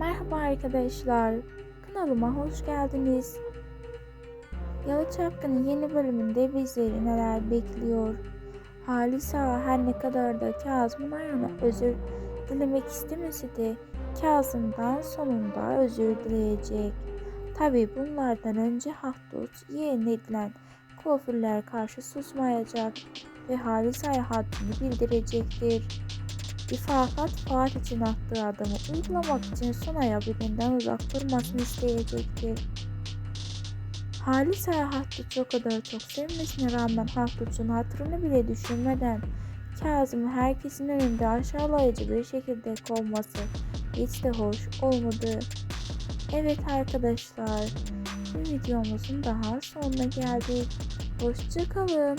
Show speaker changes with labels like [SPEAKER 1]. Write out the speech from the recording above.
[SPEAKER 1] Merhaba arkadaşlar, kanalıma hoş geldiniz. Yalı Çapkın'ın yeni bölümünde bizleri neler bekliyor? Halis Ağa her ne kadar da Kazım'ın ayağına özür dilemek istemese de Kazım'dan sonunda özür dileyecek. Tabi bunlardan önce Hahdut yeğen edilen kuaförler karşı susmayacak ve Halis Ağa'ya haddini bildirecektir. İfakat Fuat için attığı adımı uygulamak için Sona'ya birbirinden uzak durmasını isteyecektir. Halis Ağa Hahdut'u o kadar çok sevmesine rağmen Hahdut'un hatırını bile düşünmeden Kazım'ı herkesin önünde aşağılayıcı bir şekilde kovması hiç de hoş olmadı. Evet arkadaşlar, bir videomuzun daha sonuna geldik. Hoşçakalın.